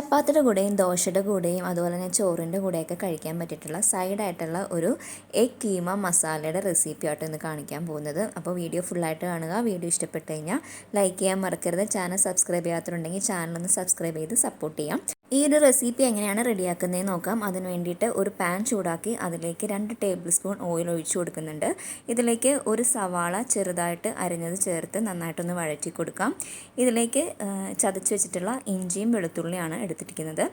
ചപ്പാത്തിയുടെ കൂടെയും ദോശയുടെ കൂടെയും അതുപോലെ തന്നെ ചോറിന്റെ കൂടെയൊക്കെ കഴിക്കാൻ പറ്റിയിട്ടുള്ള സൈഡായിട്ടുള്ള ഒരു എഗ് കീമ മസാലയുടെ റെസിപ്പി ആയിട്ട് ഇന്ന് കാണിക്കാൻ പോകുന്നത്. അപ്പോൾ വീഡിയോ ഫുള്ളായിട്ട് കാണുക. വീഡിയോ ഇഷ്ടപ്പെട്ട് കഴിഞ്ഞാൽ ലൈക്ക് ചെയ്യാൻ മറക്കരുത്. ചാനൽ സബ്സ്ക്രൈബ് ചെയ്യാത്തതുണ്ടെങ്കിൽ ചാനലൊന്ന് സബ്സ്ക്രൈബ് ചെയ്ത് സപ്പോർട്ട് ചെയ്യാം. ഈ ഒരു റെസിപ്പി എങ്ങനെയാണ് റെഡിയാക്കുന്നതെന്ന് നോക്കാം. അതിന് വേണ്ടിയിട്ട് ഒരു പാൻ ചൂടാക്കി അതിലേക്ക് രണ്ട് ടേബിൾ സ്പൂൺ ഓയിൽ ഒഴിച്ചു കൊടുക്കുന്നുണ്ട്. ഇതിലേക്ക് ഒരു സവാള ചെറുതായിട്ട് അരിഞ്ഞത് ചേർത്ത് നന്നായിട്ടൊന്ന് വഴറ്റി കൊടുക്കാം. ഇതിലേക്ക് ചതച്ച് വെച്ചിട്ടുള്ള ഇഞ്ചിയും വെളുത്തുള്ളിയാണ് എടുത്തിരിക്കുന്നത്.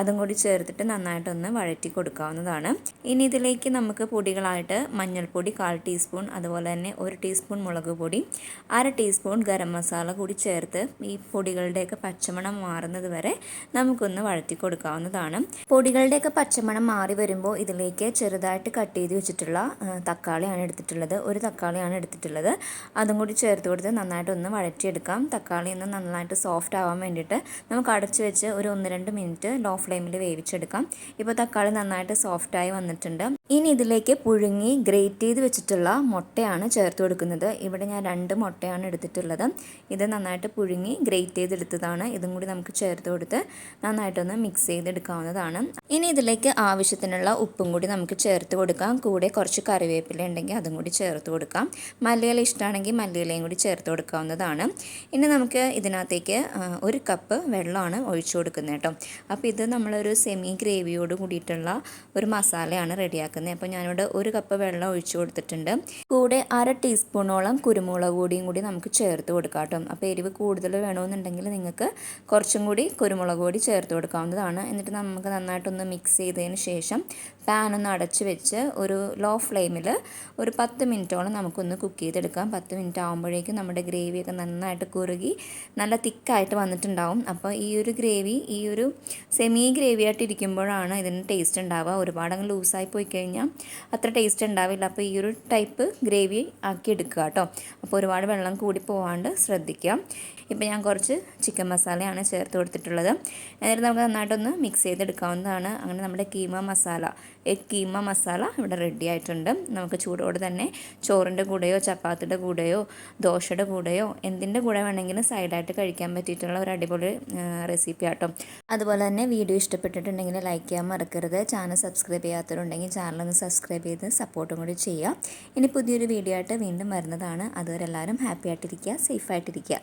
അതും കൂടി ചേർത്തിട്ട് നന്നായിട്ടൊന്ന് വഴറ്റി കൊടുക്കാവുന്നതാണ്. ഇനി ഇതിലേക്ക് നമുക്ക് പൊടികളായിട്ട് മഞ്ഞൾപ്പൊടി കാൽ ടീസ്പൂൺ അതുപോലെ തന്നെ ഒരു ടീസ്പൂൺ മുളക് പൊടി അര ടീസ്പൂൺ ഗരം മസാല കൂടി ചേർത്ത് ഈ പൊടികളുടെയൊക്കെ പച്ചമണം മാറുന്നത് വരെ നമുക്കൊന്ന് വഴറ്റി കൊടുക്കാവുന്നതാണ്. പൊടികളുടെയൊക്കെ പച്ചമണം മാറി വരുമ്പോൾ ഇതിലേക്ക് ചെറുതായിട്ട് കട്ട് ചെയ്ത് വെച്ചിട്ടുള്ള തക്കാളിയാണ് എടുത്തിട്ടുള്ളത്. ഒരു തക്കാളിയാണ് എടുത്തിട്ടുള്ളത്. അതും കൂടി ചേർത്ത് കൊടുത്ത് നന്നായിട്ടൊന്ന് വഴറ്റിയെടുക്കാം. തക്കാളി ഒന്ന് നന്നായിട്ട് സോഫ്റ്റ് ആവാൻ വേണ്ടിയിട്ട് നമുക്ക് അടച്ചു വെച്ച് ഒരു ഒന്ന് രണ്ട് മിനിറ്റ് ലോ ഫ്ലെയിമിൽ വേവിച്ചെടുക്കാം. ഇപ്പോൾ തക്കാളി നന്നായിട്ട് സോഫ്റ്റായി വന്നിട്ടുണ്ട്. ഇനി ഇതിലേക്ക് പുഴുങ്ങി ഗ്രേറ്റ് ചെയ്ത് വെച്ചിട്ടുള്ള മുട്ടയാണ് ചേർത്ത് കൊടുക്കുന്നത്. ഇവിടെ ഞാൻ രണ്ട് മുട്ടയാണ് എടുത്തിട്ടുള്ളത്. ഇത് നന്നായിട്ട് പുഴുങ്ങി ഗ്രേറ്റ് ചെയ്തെടുത്തതാണ്. ഇതും കൂടി നമുക്ക് ചേർത്ത് കൊടുത്ത് നന്നായിട്ടൊന്ന് മിക്സ് ചെയ്തെടുക്കാവുന്നതാണ്. ഇനി ഇതിലേക്ക് ആവശ്യത്തിനുള്ള ഉപ്പും കൂടി നമുക്ക് ചേർത്ത് കൊടുക്കാം. കൂടെ കുറച്ച് കറിവേപ്പില ഉണ്ടെങ്കിൽ അതും കൂടി ചേർത്ത് കൊടുക്കാം. മല്ലിയില ഇഷ്ടമാണെങ്കിൽ മല്ലിയിലയും കൂടി ചേർത്ത് കൊടുക്കാവുന്നതാണ്. ഇനി നമുക്ക് ഇതിനകത്തേക്ക് ഒരു കപ്പ് വെള്ളമാണ് ഒഴിച്ചു കൊടുക്കുന്നത് കേട്ടോ. അപ്പോൾ ഇത് നമ്മളൊരു സെമി ഗ്രേവിയോട് കൂടിയിട്ടുള്ള ഒരു മസാലയാണ് റെഡിയാക്കുന്നത്. അപ്പോൾ ഞാനിവിടെ ഒരു കപ്പ് വെള്ളം ഒഴിച്ചു കൊടുത്തിട്ടുണ്ട്. കൂടെ അര ടീസ്പൂണോളം കുരുമുളക് പൊടിയും കൂടി നമുക്ക് ചേർത്ത് കൊടുക്കാം കേട്ടോ. അപ്പോൾ എരിവ് കൂടുതൽ വേണമെന്നുണ്ടെങ്കിൽ നിങ്ങൾക്ക് കുറച്ചും കൂടി കുരുമുളക് പൊടി ചേർത്ത് കൊടുക്കാവുന്നതാണ്. എന്നിട്ട് നമുക്ക് നന്നായിട്ടൊന്ന് മിക്സ് ചെയ്തതിന് ശേഷം പാൻ ഒന്ന് അടച്ച് വെച്ച് ഒരു ലോ ഫ്ലെയിമിൽ ഒരു പത്ത് മിനിറ്റോളം നമുക്കൊന്ന് കുക്ക് ചെയ്തെടുക്കാം. പത്ത് മിനിറ്റ് ആകുമ്പോഴേക്കും നമ്മുടെ ഗ്രേവിയൊക്കെ നന്നായിട്ട് കുറുകി നല്ല തിക്കായിട്ട് വന്നിട്ടുണ്ടാവും. അപ്പോൾ ഈ ഒരു ഗ്രേവി ഈ ഒരു സെമി ഗ്രേവി ആയിട്ട് ഇരിക്കുമ്പോഴാണ് ഇതിന് ടേസ്റ്റ് ഉണ്ടാവുക. ഒരുപാട് അങ്ങ് ലൂസായി പോയി അത്ര ടേസ്റ്റ് ഉണ്ടാവില്ല. അപ്പോൾ ഈ ഒരു ടൈപ്പ് ഗ്രേവി ആക്കി എടുക്കുക കേട്ടോ. അപ്പോൾ ഒരുപാട് വെള്ളം കൂടി പോവാണ്ട് ശ്രദ്ധിക്കുക. ഇപ്പോൾ ഞാൻ കുറച്ച് ചിക്കൻ മസാലയാണ് ചേർത്ത് കൊടുത്തിട്ടുള്ളത്. എന്നിട്ട് നമുക്ക് നന്നായിട്ടൊന്ന് മിക്സ് ചെയ്തെടുക്കാവുന്നതാണ്. അങ്ങനെ നമ്മുടെ കീമ മസാല എഗ് കീമ മസാല ഇവിടെ റെഡി ആയിട്ടുണ്ട്. നമുക്ക് ചൂടോടെ തന്നെ ചോറിന്റെ കൂടെയോ ചപ്പാത്തിയുടെ കൂടെയോ ദോശയുടെ കൂടെയോ എന്തിന്റെ കൂടെ വേണമെങ്കിലും സൈഡായിട്ട് കഴിക്കാൻ പറ്റിയിട്ടുള്ള ഒരു അടിപൊളി റെസിപ്പി ആട്ടോ അതുപോലെ തന്നെ വീഡിയോ ഇഷ്ടപ്പെട്ടിട്ടുണ്ടെങ്കിൽ ലൈക്ക് ചെയ്യാൻ മറക്കരുത്. ചാനൽ സബ്സ്ക്രൈബ് ചെയ്യാത്തവരുണ്ടെങ്കിൽ ചാനലൊന്ന് സബ്സ്ക്രൈബ് ചെയ്ത് സപ്പോർട്ടും കൂടി ചെയ്യുക. ഇനി പുതിയൊരു വീഡിയോ ആയിട്ട് വീണ്ടും വരുന്നതാണ്. അതുവരെ എല്ലാവരും ഹാപ്പി ആയിട്ടിരിക്കുക സേഫ് ആയിട്ടിരിക്കുക.